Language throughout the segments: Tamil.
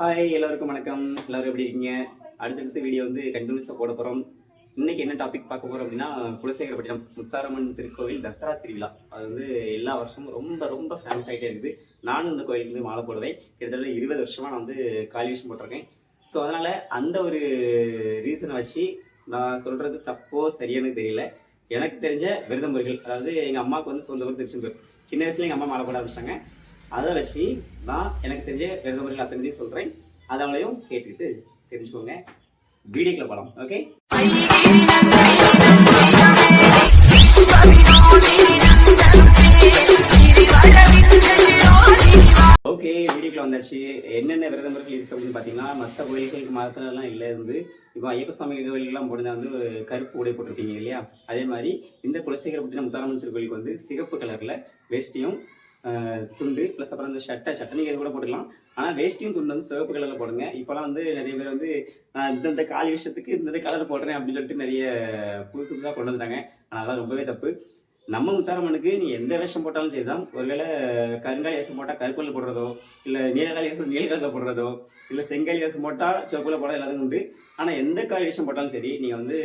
ஹாய் எல்லோருக்கும் வணக்கம். எல்லோரும் எப்படி இருக்கீங்க? அடுத்தடுத்த வீடியோ வந்து கண்டினியூஸாக போட போகிறோம் இன்றைக்கி என்ன டாபிக் பார்க்க போகிறோம் அப்படின்னா குலசேகரப்பட்டினம் முத்தாரம்மன் திருக்கோவில் தசரா திருவிழா. அது வந்து எல்லா வருஷமும் ரொம்ப ரொம்ப ஃபேமஸ் ஆகிட்டே இருக்குது. நானும் இந்த கோயிலுக்கு வந்து மாலை போடுவேன். கிட்டத்தட்ட இருபது வருஷமாக நான் வந்து காலி விஷயம் போட்டிருக்கேன். ஸோ அதனால் அந்த ஒரு ரீசனை வச்சு நான் சொல்கிறது தப்போ சரியானு தெரியல. எனக்கு தெரிஞ்ச விரத அதாவது எங்கள் அம்மாவுக்கு வந்து சொந்த ஊர் திருச்செந்தூர். சின்ன வயசுல எங்கள் அம்மா மாலை போட ஆரம்பிச்சிட்டாங்க. அதை வச்சு நான் எனக்கு தெரிஞ்ச விரத அத்தனை அத்தனையும் சொல்கிறேன் அதனாலையும் கேட்டுக்கிட்டு தெரிஞ்சுக்கோங்க. வீடியோக்குள்ள போகலாம் ஓகே? ஓகே வீடியோக்குள்ள வந்தாச்சு. என்னென்ன விரத முறைகள் இருக்கு அப்படின்னு பார்த்தீங்கன்னா மற்ற கோயில்களுக்கு மாத்திரம்லாம் இல்லை இருந்து இப்போ ஐயப்ப சுவாமி கோயிலுக்குலாம் போனதா வந்து கருப்பு உடை போட்டிருக்கீங்க இல்லையா? அதே மாதிரி இந்த குலசேகரப்பட்டினம் முத்தாரம்மன் திருக்கோயிலுக்கு வந்து சிகப்பு கலரில் வேஷ்டியும் துண்டு ப்ளஸ் அப்புறம் இந்த சட்டை சட்டை நீங்கள் இது கூட போட்டுக்கலாம். ஆனால் வேஷ்டியும் துண்டு வந்து சிவப்பு கலரில் போடுங்க. இப்போலாம் வந்து நிறைய பேர் வந்து நான் இந்தந்த காலி விஷயத்துக்கு இந்த கலர் போடுறேன் அப்படின்னு சொல்லிட்டு நிறைய புதுசு புதுசாக கொண்டு வந்துட்டாங்க. ஆனால் அதெல்லாம் ரொம்பவே தப்பு. நம்ம முத்தாரம்மனுக்கு நீ எந்த வேஷம் போட்டாலும் சரிதான். ஒருவேளை கருங்காலி வேஷம் போட்டால் கருப்பல்ல போடுறதோ இல்லை நீலகாலி வேஷம் நீலகலத்தில் போடுறதோ இல்லை செங்காலி வேஷம் போட்டால் சிவப்பில் போட எல்லாத்துக்கும் உண்டு. ஆனால் எந்த காலி வேஷம் போட்டாலும் சரி நீங்கள் வந்து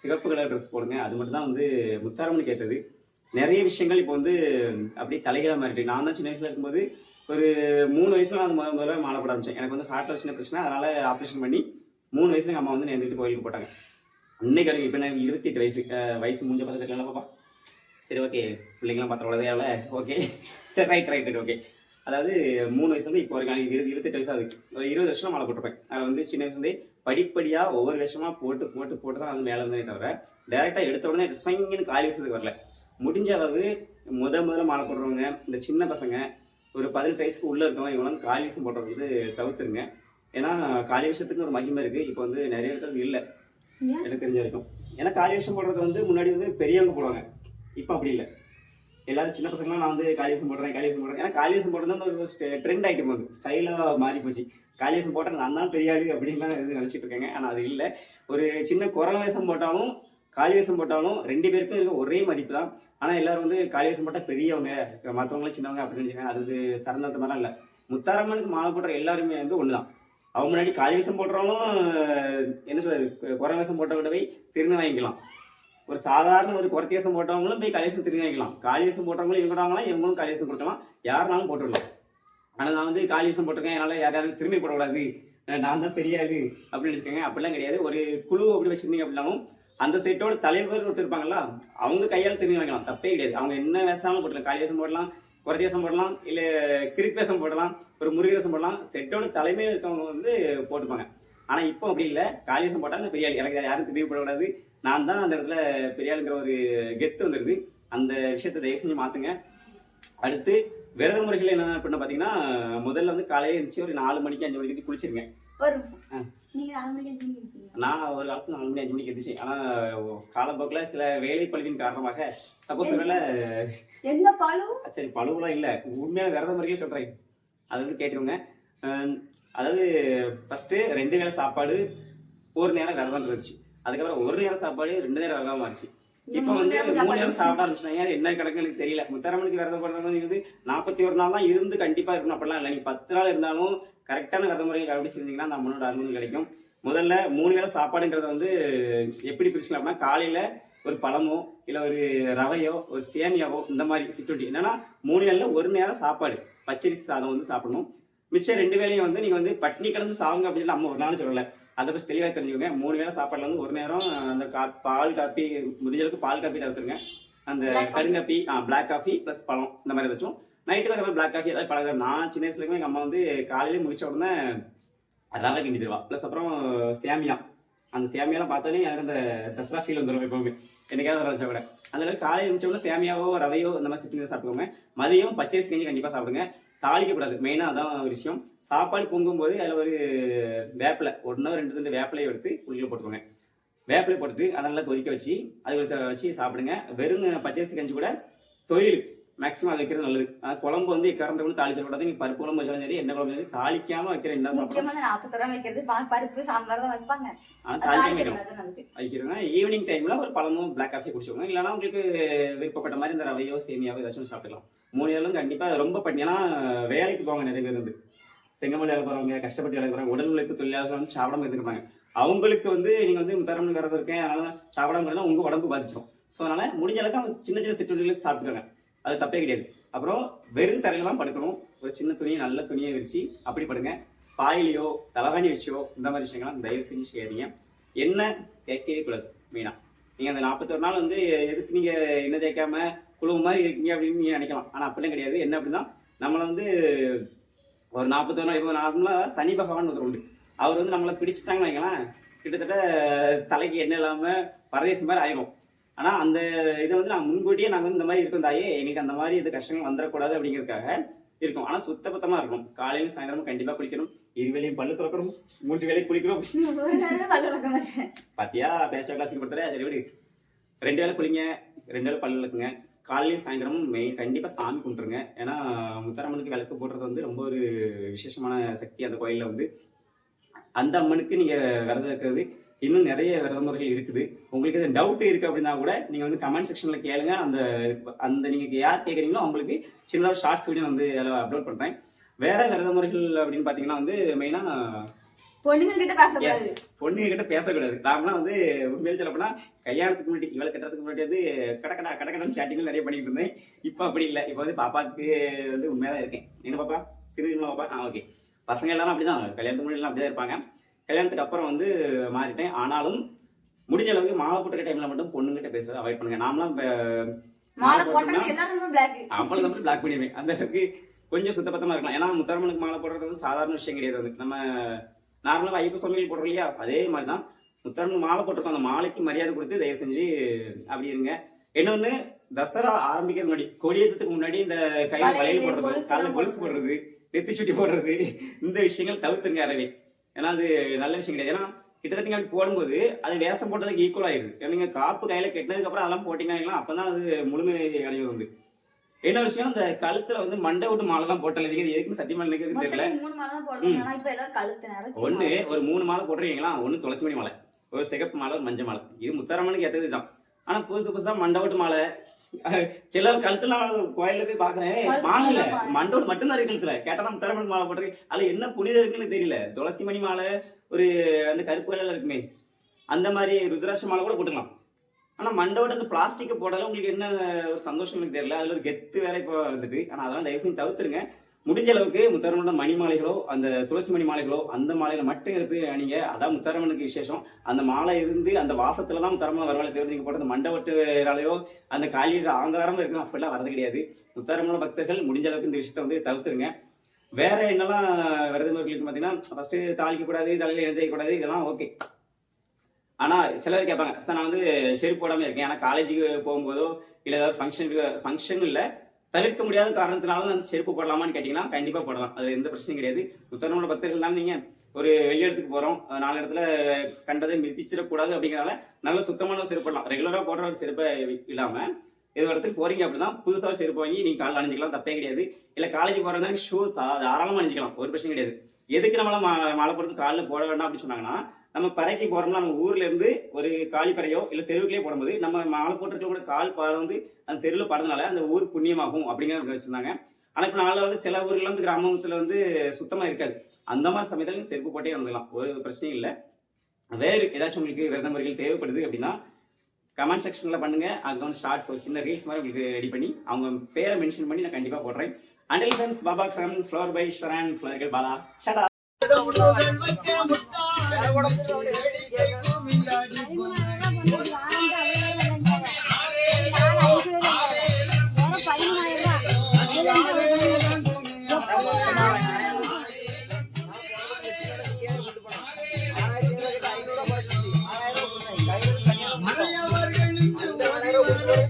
சிவப்பு கலர் ட்ரெஸ் போடுங்க. அது மட்டும் தான் வந்து முத்தாரம்மனுக்கு ஏற்றது. நிறைய விஷயங்கள் இப்போ வந்து அப்படியே தலைகீழாக மாறிட்டு. நான் தான் சின்ன வயசில் இருக்கும்போது ஒரு மூணு வயசுல நான் முதல்ல மாலை போட ஆரம்பிச்சேன். எனக்கு வந்து ஹார்ட்டில் சின்ன பிரச்சனை அதனால ஆப்ரேஷன் பண்ணி மூணு வயசுல எங்கள் அம்மா வந்து நேர்ந்துட்டு கோயிலுக்கு போட்டாங்க. இன்னைக்கு வரைக்கும் இப்போ எனக்கு இருபத்தி எட்டு வயசு வயசு முடிஞ்ச பார்த்து தெரியல பாப்பா? சரி ஓகே பிள்ளைங்களாம் பார்த்த உடனே ஓகே சரி ரைட் ரைட் ரைட் ஓகே அதாவது மூணு வயசுலேருந்து இப்போ வரைக்கும் எனக்கு இருபது இருபத்தெட்டு வயசு ஆகுது. ஒரு இருபது வருஷம் மாலை போட்டிருப்பேன். அதில் வந்து சின்ன வயசுலேருந்தே படிப்படியாக ஒவ்வொரு வருஷமாக போட்டு போட்டு போட்டு தான் வந்து மேலே வந்தே தவிர டேரெக்டாக எடுத்த உடனே ஸ்வைங்கன்னு காலி வயசுக்கு வரல. முடிஞ்ச அளவு முத முதல்ல மாலை போடுறவங்க இந்த சின்ன பசங்க ஒரு பதினெட்டு வயசுக்கு உள்ள இருக்கவங்க இவங்களாம் காலி விஷயம் போடுறது வந்து தவிர்த்துருங்க. ஏன்னா காலி விஷயத்துக்கு ஒரு மகிமை இருக்கு. இப்போ வந்து நிறைய இடத்துல இல்லை? எனக்கு தெரிஞ்ச வரைக்கும். ஏன்னா காலி விஷயம் போடுறது வந்து முன்னாடி வந்து பெரியவங்க போடுவாங்க. இப்போ அப்படி இல்லை. எல்லாரும் சின்ன பசங்களாம் நான் வந்து காலியசம் போடுறேன் காலியசம் போடுறேன். ஏன்னா காலியசம் போடுறது வந்து ஒரு ட்ரெண்ட் ஐட்டம் வந்து ஸ்டைலாக மாறி போச்சு. காலியசம் போட்டால் நான் தான் பெரிய ஆளு அப்படின்லாம் இது நினச்சிட்டு இருக்காங்க. ஆனால் அது இல்லை. ஒரு சின்ன குரல் வேஷம் போட்டாலும் காளி வேஷம் போட்டாலும் ரெண்டு பேருக்கும் இருக்க ஒரே மதிப்பு தான் ஆனால் எல்லாரும் வந்து காளி வேஷம் போட்டால் பெரியவங்க மற்றவங்களும் சின்னவங்க அப்படின்னு நினைச்சாங்க அது வந்து தரந்தாத்த மாதிரிலாம் இல்லை. முத்தாரம்மனுக்கு மாலை போடுற எல்லாருமே வந்து ஒன்று தான் அவங்க முன்னாடி காளி வேஷம் போடுறவங்களும் என்ன சொல்றது குறை வேஷம் போட்டவங்க போய் திருந வாங்கிக்கலாம். ஒரு சாதாரண ஒரு குறைத்தேசம் போட்டவங்களும் போய் கலேசம் திரும்பி வாங்கிக்கலாம். காளியசம் போட்டவங்களும் இவங்கடாங்களாம் இவங்களும் காளியசம் கொடுக்கலாம். யாருனாலும் போட்டுடலாம். ஆனால் நான் வந்து காளியசம் போட்டிருக்கேன் என்னால் யார் யாரும் திரும்பி போடக்கூடாது. நான் தான் பெரிய ஆளு அப்படின்னு வச்சுக்கோங்க அப்படிலாம் கிடையாது. ஒரு குழு அப்படி வச்சிருந்தீங்க அப்படின்னாலும் அந்த செட்டோட தலைவர் ஒருத்தர் இருப்பாங்களா அவங்க கையால் திரும்பி வாங்கலாம். தப்பே கிடையாது. அவங்க என்ன வேஷாலும் போடலாம் காளியசம் போடலாம் குரதேசம் போடலாம் இல்லை கிருப்பேசம் போடலாம் ஒரு முருகேசம் போடலாம். செட்டோட தலைமையில் இருக்கவங்க வந்து போட்டுப்பாங்க. ஆனால் இப்போ அப்படி இல்லை. காளியசம் போட்டால் அந்த பெரிய ஆள். எனக்கு யாரும் திரும்பி போடக்கூடாது. நான் தான் அந்த இடத்துல பெரிய ஆளுங்கிற ஒரு கெத்து வந்துடுது அந்த விஷயத்தை தயவு செஞ்சு மாற்றுங்க அடுத்து விரத முறைகள் என்னென்ன பண்ண பார்த்தீங்கன்னா முதல்ல வந்து காலையில எழுந்துச்சு ஒரு நாலு மணிக்கு அஞ்சு மணிக்கு குளிச்சிருங்க. நான் ஒரு காலத்துல நாலு மணி அஞ்சு மணிக்கு எழுந்துச்சு ஆனால் காலப்போக்கில் சில வேலை பழுவின் காரணமாக சப்போஸ் ஒருவேளை எந்த பாலும் சரி பழுவெல்லாம் இல்லை. உண்மையான விரத முறைகள் சொல்கிறேன் அது வந்து கேட்டுருங்க அஹ் அதாவது ஃபஸ்ட்டு ரெண்டு வேளை சாப்பாடு ஒரு நேரம் விரதம் இருந்துச்சு. அதுக்கப்புறம் ஒரு நேரம் சாப்பாடு ரெண்டு நேரம் விரதம் மாறிச்சு இப்போ வந்து மூணு நேரம் சாப்பிட ஆரம்பிச்சிட்டாங்க அது என்ன கணக்கு எனக்கு தெரியல. முத்தரமணிக்கு விரதம் போடுறது வந்து நாற்பத்தி ஒரு நாள் தான் இருந்து கண்டிப்பாக இருக்கணும். அப்படிலாம் இல்லை. நீங்கள் பத்து நாள் இருந்தாலும் கரெக்டான விரத முறையை கடைபிடிச்சிருந்தீங்கன்னா அந்த அம்மனோட அருள் கிடைக்கும். முதல்ல மூணு வேளை சாப்பாடுங்கிறது வந்து எப்படி பிரிச்சுக்கலாம் அப்படின்னா காலையில் ஒரு பழமோ இல்லை ஒரு ரவையோ ஒரு சேமியாவோ இந்த மாதிரி சிற்றுண்டி. என்னன்னா மூணு வேளையில் ஒரு நேரம் சாப்பாடு. பச்சரிசி சாதம் வந்து சாப்பிடணும். மிச்சம் ரெண்டு வேளையும் வந்து நீங்கள் வந்து பட்னி கிடந்து சாவுங்க அப்படின்னு நம்ம ஒரு நாள் சொல்லலை. அதை பற்றி தெளிவாக தெரிஞ்சுக்கோங்க. மூணு வேளை சாப்பாடுல வந்து ஒரு நேரம் அந்த கா பால் காப்பி முடிஞ்ச அளவுக்கு பால் காப்பி தவிர்த்துருங்க அந்த ஆ பிளாக் காஃபி ப்ளஸ் பழம் இந்த மாதிரி ஏதாச்சும். அந்த மாதிரி பிளாக் காஃபி ஏதாவது பழகம் நான் சின்ன வயசுல எங்கள் அம்மா வந்து காலையில முடிச்ச உடனே ரவை கிண்டி தருவா. ப்ளஸ் அப்புறம் சேமியா. அந்த சேமியாலாம் பார்த்தோன்னே எனக்கு அந்த தசரா ஃபீல் வந்துடும் எப்பவுமே. என்னைக்காவது வச்சா கூட அந்த அளவுக்கு காலையில் இருந்துச்ச உடனே சேமியாவோ ரவையோ இந்த மாதிரி சிட்டி சாப்பிட்டுக்கோங்க மதியம் பச்சரிசி செஞ்சு கண்டிப்பாக சாப்பிடுங்க. தாளிக்கக்கூடாது. மெயினாக அதான் விஷயம். சாப்பாடு பொங்கும்போது அதில் ஒரு வேப்பிலை ஒன்றோ ரெண்டு ரெண்டு வேப்பிலையை எடுத்து உள்ள போட்டுக்கோங்க. வேப்பிலை போட்டுட்டு அதை நல்லா கொதிக்க வச்சு அது வச்சு- சாப்பிடுங்க. வெறும் பச்சரிசி கஞ்சி கூட தொழில். மேக்ஸிமம் அது வைக்கிறது நல்லது. ஆனால் குழம்பு வந்து கறந்த கூட தாளிச்சிடக்கூடாது நீ பருப்பு குழம்பு வச்சாலும் சரி என்ன குழம்பு சரி தாளிக்காம வைக்கிற என்ன சாப்பிடும் வைக்கிறது பருப்பு சாம்பார் தான் வைப்பாங்க. ஆனால் தாளிக்காம கூடாது. வைக்கிறோங்க ஈவினிங் டைம்ல ஒரு பழமும் பிளாக் காஃபி குடிச்சுக்கோங்க. இல்லைனா உங்களுக்கு விருப்பப்பட்ட மாதிரி இந்த ரவையோ சேமியாவோ ஏதாச்சும் சாப்பிடலாம் மூணு ஏழும் கண்டிப்பாக ரொம்ப பண்ணினா வேலைக்கு போவாங்க நிறைய பேர் வந்து. செங்கமல் வேலை போகிறவங்க கஷ்டப்பட்டு வேலை போகிறாங்க உடல் உழைப்பு தொழிலாளர்கள் வந்து சாப்பிடாம இருந்திருப்பாங்க. அவங்களுக்கு வந்து நீங்கள் வந்து முத்தாரம்மன் விரதம் இருக்கேன் அதனால சாப்பிடாம இருந்தா உங்கள் உடம்பு பாதிச்சிடும் ஸோ அதனால் முடிஞ்ச அளவுக்கு அவங்க சின்ன சின்ன சிற்றுண்டிகளை சாப்பிட்டுக்கோங்க. அது தப்பே கிடையாது. அப்புறம் வெறும் தரையில தான் படுக்கணும். ஒரு சின்ன துணியை நல்ல துணியை விரிச்சு அப்படி படுங்க. பாயிலையோ தலகாணி வச்சியோ இந்த மாதிரி விஷயங்கள்லாம் தயவு செஞ்சு செய்யாதீங்க. என்ன கேட்கவே கூடாது மெயினாக நீங்கள் அந்த நாற்பத்தொரு நாள் வந்து எதுக்கு நீங்கள் என்ன தேய்க்காம குழுவு மாதிரி இருக்கீங்க அப்படின்னு நீங்க நினைக்கலாம். ஆனா அப்படிலாம் கிடையாது. என்ன அப்படின்னா நம்மளை வந்து ஒரு நாற்பத்தொரு நாள் இப்போ நார்மலாக சனி பகவான் ஒருத்தர் உண்டு. அவர் வந்து நம்மளை பிடிச்சிட்டாங்கன்னு வைங்களேன் கிட்டத்தட்ட தலைக்கு எண்ணெய் இல்லாமல் பரதேசம் மாதிரி ஆயிரும். ஆனால் அந்த இதை வந்து நாங்கள் முன்கூட்டியே நாங்கள் வந்து இந்த மாதிரி இருக்கோம் தாயே எங்களுக்கு அந்த மாதிரி இது கஷ்டங்கள் வந்துடக்கூடாது அப்படிங்கிறதுக்காக இருக்கும். ஆனால் சுத்தபத்தமாக இருக்கும் காலையிலும் சாயந்தரமும் கண்டிப்பாக குளிக்கணும். இருவேளையும் பல்லு திறக்கணும். மூன்று வேலையும் குளிக்கணும். ஒரு நேரம் பல்லு விளக்க மாட்டேன். பாத்தியா பேச கிளாஸுக்கு கொடுத்துறேன் சரி விடு. ரெண்டு வேளை குளிங்க ரெண்டு வேலை பல்லு விளக்குங்க காலையிலையும் சாயந்தரமும் மெயின் கண்டிப்பாக சாமி கும்பிட்டுருங்க. ஏன்னா முத்தாரம்மனுக்கு விளக்கு போடுறது வந்து ரொம்ப ஒரு விசேஷமான சக்தி அந்த கோயிலில் வந்து. அந்த அம்மனுக்கு நீங்கள் விரதம் இருக்கிறது இன்னும் நிறைய விரத முறைகள் இருக்குது. உங்களுக்கு எதாவது டவுட் இருக்குது அப்படின்னா கூட நீங்கள் வந்து கமெண்ட் செக்ஷனில் கேளுங்க. அந்த அந்த நீங்கள் யார் கேட்குறீங்களோ அவங்களுக்கு சின்னதாக ஷார்ட்ஸ் வீடியோ வந்து அதில் அப்லோட் பண்ணுறேன் வேற விரத முறைகள் அப்படின்னு பார்த்தீங்கன்னா வந்து மெயினாக பொண்ணுங்க கிட்ட பேசக்கூடாது. எஸ் பொண்ணு கிட்ட பேசக்கூடாது வந்து உண்மையில சொல்ல போனா கல்யாணத்துக்கு முன்னாடி இவளை கட்டுறதுக்கு முன்னாடி வந்து கடக்கடா கடக்கடன் சேட்டிங் நிறைய பண்ணிட்டு இருந்தேன். இப்போ அப்படி இல்லை. இப்போ வந்து பாப்பாக்கு வந்து உண்மையா தான் இருக்கேன். என்ன பாப்பா? திருவிழா பாப்பா? ஆ ஓகே பசங்க எல்லாரும் அப்படிதான். கல்யாணத்துக்கு முன்னாடி எல்லாம் அப்படிதான் இருப்பாங்க. கல்யாணத்துக்கு அப்புறம் வந்து மாறிட்டேன். ஆனாலும் முடிஞ்ச அளவுக்கு மாலை போட்டுக்க டைம்ல மட்டும் பொண்ணுங்கிட்ட பேசுறதை அவாய்ட் பண்ணுங்க. நாமலாம் அவ்வளவு மட்டும் பிளாக் பண்ணிடுவேன். அந்த அளவுக்கு கொஞ்சம் சுத்தபத்தமா இருக்கலாம். ஏன்னா முத்தரமனுக்கு மாலை போடுறது வந்து சாதாரண விஷயம் கிடையாது. வந்து நம்ம நார்மலாக ஐயப்ப சுவாமிகள் போடுறோம் இல்லையா அதே மாதிரி தான் முத்தரமனுக்கு மாலை போட்டிருக்கோம். அந்த மாலைக்கு மரியாதை கொடுத்து தயவு செஞ்சு அப்படி இருங்க. இன்னொன்னு தசரா ஆரம்பிக்கிறது முன்னாடி கொடியேற்றத்துக்கு முன்னாடி இந்த கையில வளையல், போடுறது காலில் கொலுசு போடுறது நெத்தி சுட்டி போடுறது இந்த விஷயங்கள் தவிர்த்துங்க அறவே ஏன்னா அது நல்ல விஷயம் கிடையாது. ஏன்னா கிட்டத்தட்ட நீங்க அப்படி போடும்போது அது வேஷம் போட்டதுக்கு ஈக்குவல் ஆயிருது ஏன்னா நீங்க காப்பு கையில கெட்டினதுக்கு அப்புறம் அதெல்லாம் போட்டீங்கன்னா அப்பதான் அது முழுமை அடையும் வந்து என்ன விஷயம்? இந்த கழுத்துல வந்து மண்டை விட்டு மாலை தான் போட்டல இது எதுக்குன்னு சத்தியமா நினைக்கிறது தெரியல. மொத்தம் மூணு மாலை தான் போடுவாங்க ஆனா இப்ப எல்லாரும் கழுத்து நிறைச்சு ஒண்ணு ஒரு மூணு மாலை போட்டுருக்கீங்களா? ஒண்ணு துளசி மணி மாலை ஒரு சிகப்பு மாலை ஒரு மஞ்சள் மாலை. இது முத்தாரம்மனுக்கு ஏத்தது தான். ஆனா புதுசு புதுசா மண்டவோட்டு மாலை. அஹ் சில கழுத்துல கோயில்ல போய் பாக்குறேன் மாலை இல்ல. மாலை. மண்டோடு மட்டும்தான் இருக்கு கழுத்துல. கேட்டா முத்தாரம்மனுக்கு மாலை போட்டிருக்கு. அதுல என்ன புனிதம் இருக்குன்னு தெரியல. துளசி மணி மாலை ஒரு அந்த கருப்பு வேலையில இருக்குமே. அந்த மாதிரி ருத்ராட்ச மாலை கூட போட்டுக்கலாம். ஆனால் மண்டோட அந்த பிளாஸ்டிக் போடல உங்களுக்கு என்ன ஒரு சந்தோஷம் எனக்கு தெரியல. அதில் ஒரு கெத்து வேலை இப்போ வந்துட்டு. ஆனால் அதெல்லாம் தயவு செஞ்சு தவிர்த்துருங்க. முடிஞ்ச அளவுக்கு முத்தாரமனோட மணி மாலைகளோ அந்த துளசி மணி மாலைகளோ அந்த மாலையில மட்டும் எடுத்து அணிங்க. அதான் முத்தாரமனுக்கு விசேஷம். அந்த மாலை இருந்து அந்த வாசத்துல தான் முத்தாரம்மன் வரவாளை தவிர நீங்க போட்ட அந்த மண்டவட்டுனாலையோ அந்த காலியில் ஆங்காரம் இருக்கணும் அப்படிலாம் வரது கிடையாது. முத்தாரம்மனோட பக்தர்கள் முடிஞ்ச அளவுக்கு இந்த விஷயத்த வந்து தவிர்த்துருங்க. வேற என்னெல்லாம் விரதமர்களுக்கு பார்த்தீங்கன்னா ஃபர்ஸ்ட் தாளிக்க கூடாது தலையில எழுத கூடாது இதெல்லாம் ஓகே ஆனால் சிலர் கேட்பாங்க சார் நான் வந்து செருப்பு போடாமல் இருக்கேன். ஏன்னா காலேஜுக்கு போகும்போதோ இல்லை ஏதாவது ஃபங்க்ஷனுக்கு ஃபங்க்ஷன் இல்லை தவிர்க்க முடியாத காரணத்தினால அந்த செருப்பு போடலாமான்னு கேட்டிங்கன்னா கண்டிப்பாக போடலாம். அது எந்த பிரச்சனையும் கிடையாது. உத்தரவோட பத்திரிகள் தான் நீங்கள் ஒரு வெளி இடத்துக்கு போகிறோம் நாலு இடத்துல கண்டதை மிதிச்சிடக்கூடாது அப்படிங்கறதால நல்ல சுத்தமான செருப்பு போடலாம். ரெகுலராக போடுற ஒரு செருப்பை இல்லாமல் இது ஒரு இடத்துக்கு போறீங்க அப்படின்னா புதுசாக ஒரு செருப்பு வாங்கி நீங்கள் காலைல அணிஞ்சிக்கலாம். தப்பே கிடையாது. இல்லை காலேஜ் போகிறதா ஷூ தாராளமாக அணிஞ்சிக்கலாம். ஒரு பிரச்சனை கிடையாது. எதுக்கு நம்மளால் மா- பொறுத்து காலில் போட வேண்டாம் அப்படின்னு சொன்னாங்கன்னா நம்ம பறைக்கு போறோம்னா நம்ம ஊர்ல இருந்து ஒரு காலிப்பறையோ இல்ல தெருவுக்குள்ளே போடும்போது நம்ம மாலை போட்டிருக்க கூட கால் பாறை வந்து அந்த தெருவில் படுறதுனால அந்த ஊர் புண்ணியமாகும் அப்படிங்கிற வச்சிருந்தாங்க. ஆனா இப்ப நாளில் வந்து சில ஊர்ல வந்து கிராமத்துல வந்து சுத்தமா இருக்காது. அந்த மாதிரி சமயத்துல நீங்க செருப்பு போட்டே நடந்துக்கலாம். ஒரு பிரச்சனையும் இல்லை. வேறு ஏதாச்சும் உங்களுக்கு விரத முறைகள் தேவைப்படுது அப்படின்னா கமெண்ட் செக்ஷன்ல பண்ணுங்க. அங்க வந்து ஷார்ட்ஸ் ஒரு சின்ன ரீல்ஸ் மாதிரி உங்களுக்கு ரெடி பண்ணி அவங்க பேரை மென்ஷன் பண்ணி நான் கண்டிப்பா போடுறேன். அண்டில் ஃப்ரெண்ட்ஸ் பாபா ஃப்ரம் ஃப்ளவர் பை ஷரன் ஃப்ளவர்கள் பாலா ஷடா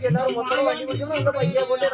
எல்லாரும் மொத்தமா வண்டி பிடிக்கணும் உள்ள பையன் போட்டு